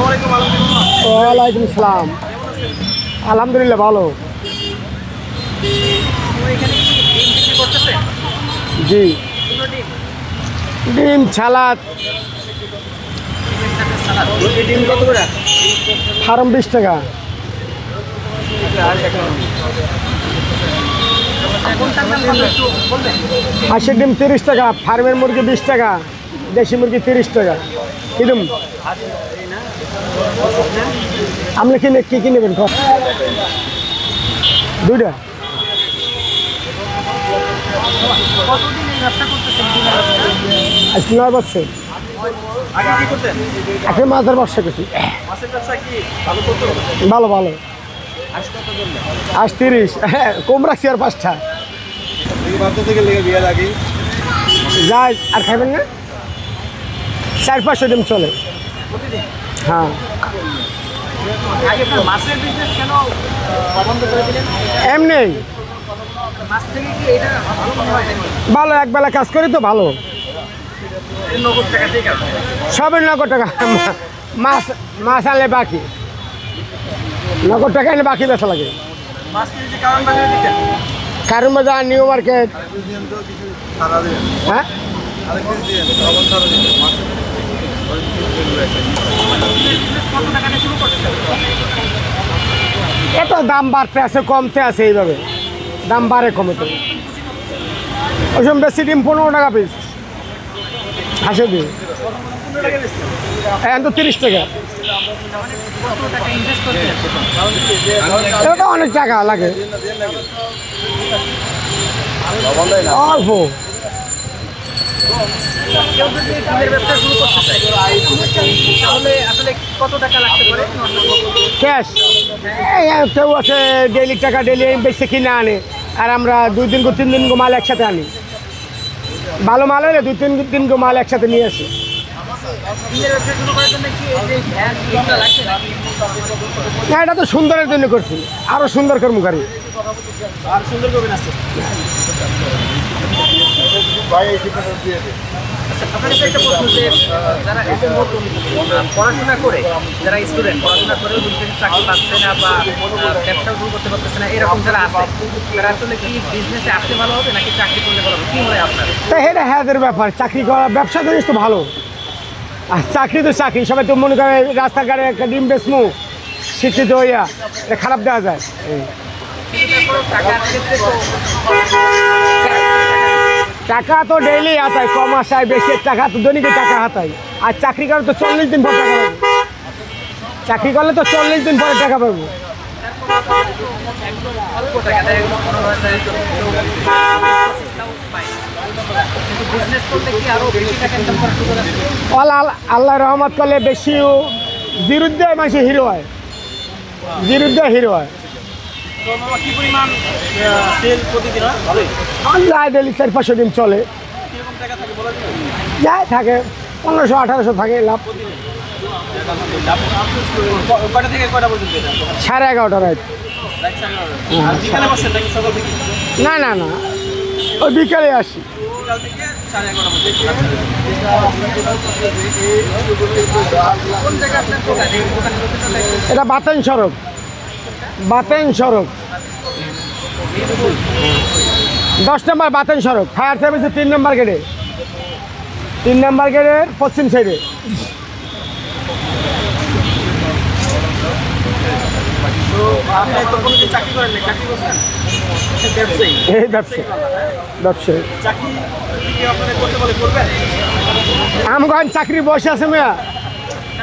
ওয়ালাইকুম আসসালাম। আলহামদুলিল্লাহ ভালো। জি। ডিম? ছালাদ ফার্ম বিশ টাকা। হাঁসের ডিম তিরিশ টাকা ফার্মের মুরগি বিশ টাকা দেশি মুরগি তিরিশ টাকা। কিরম আপনি কিনে কী কি নেবেন দুইটা? আজ নয় বছর। আগে মাছের ব্যবসা করছি। ভালো ভালো। আজ তিরিশ। হ্যাঁ কম রাখছি আর পাঁচটা। যাই, আর খাইবেন না? চার পাঁচশো ডিম চলে। হ্যাঁ। এমনি। ভালো একবেলা কাজ করি তো ভালো। সবের নগদ টাকা। মাছ মাছ আনলে বাকি। নগদ টাকা এনে বাকি বেচা লাগে। কারণ বাজার, নিউ মার্কেট। হ্যাঁ কত টাকা দিয়ে শুরু করতেছেন এত দাম বাড়তে আছে কমতে আছে এইভাবে। দাম বাড়ে কমে তো ওই সময় বেশি ডিম পনেরো টাকা পিস হাসে এখন তো তিরিশ টাকা। এটা অনেক টাকা লাগে। অল্প। কেউ যদি ডিমের ব্যবসা শুরু করতে চায় তাহলে আসলে কত টাকা লাগতে পারে? ক্যাশ? কেউ আছে ডেইলি টাকা ডেইলি বেশি কিনে আনে আর আমরা দুই দিন গো তিন দিন গো মাল একসাথে আনি। ভালো মাল হলে দুই তিন দিন গো মাল একসাথে নিয়ে আসি। ডিমের ব্যবসা শুরু করার জন্য কি এই যে ভ্যান এইগুলো লাগছে নাকি না এটা তো সুন্দরের জন্য করছি আরও সুন্দর কর্মকারী আর সুন্দর করবেন আছে আপনার কাছে একটা প্রশ্ন যে যারা এই নতুন পড়াশোনা করে যারা স্টুডেন্ট পড়াশোনা করেও চাকরি পাচ্ছে না বা ব্যবসাও শুরু করতে পারতেছে না এরকম যারা আছে তারা আসলে কি বিজনেসে আসতে ভালো হবে নাকি চাকরি করলে ভালো হবে? কি হয় আপনার? তা এটা হ্যাঁদের ব্যাপার চাকরি করা ব্যবসা জিনিস তো ভালো। আর চাকরি তো চাকরি সবাই তো মনে করে রাস্তাঘাটে একটা ডিম বেসমু শিক্ষিত হইয়া এটা খারাপ দেওয়া যায়। টাকা তো ডেইলি হাতায় কম আসায় বেশি, টাকা তো দৈনিক টাকা হাতায়। আর চাকরি করলে তো চল্লিশ দিন পর টাকা পাবো। চাকরি করলে তো চল্লিশ দিন পরে টাকা পাবো। আল্লাহ রহমত করলে বেশিও বিরুদ্ধে মানুষের হিরো হয়। বিরুদ্ধে হিরো হয়। তো মামা কি পরিমাণ সেল প্রতিদিন হয়? ভালোই। আল্লাহ ডেলি চার পাঁচশো দিন চলে। কীরকম টাকা থাকে বলা পনেরোশো আঠারোশো থাকে লাভ। কটা থেকে কটা পর্যন্ত সাড়ে এগারোটা রাত। না না না। ওই বিকালে আসি। এটা বাতেন সড়ক। বাতেন সড়ক দশ নম্বর বাতেন সড়ক ফায়ার সার্ভিসের তিন নম্বর গেটে তিন নম্বর গেটের পশ্চিম সাইডে এই ব্যবসা ব্যবসায়ী। আমগন চাকরি বসে আছে মেয়া।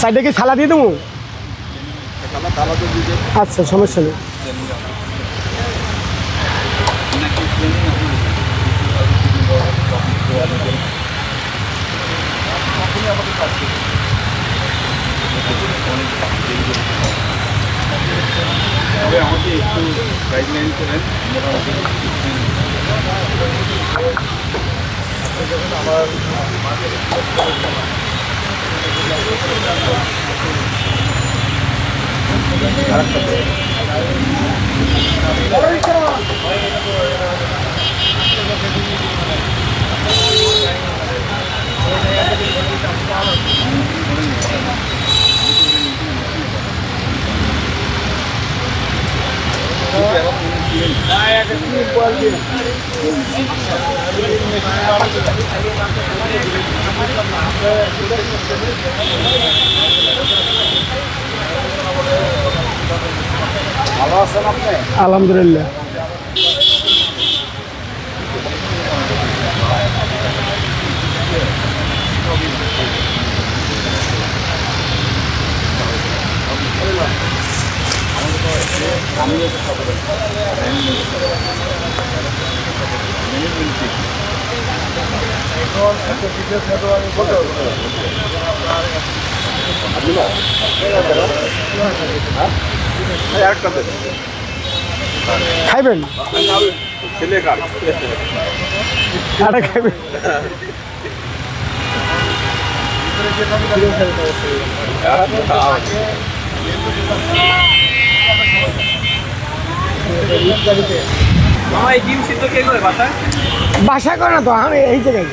সাইডে কি সালাদ দিয়ে দেবো? আচ্ছা সমস্যা নেই। তবে আমাকে একটু গাইডলাইন করেন। মোটামুটি ভালো আছেন আপনি আলহামদুলিল্লাহ। আরেকটা দেন খাইবেন ছেলে কার আটা খাইবেন বাসা করে না তো আমি এই জায়গায়।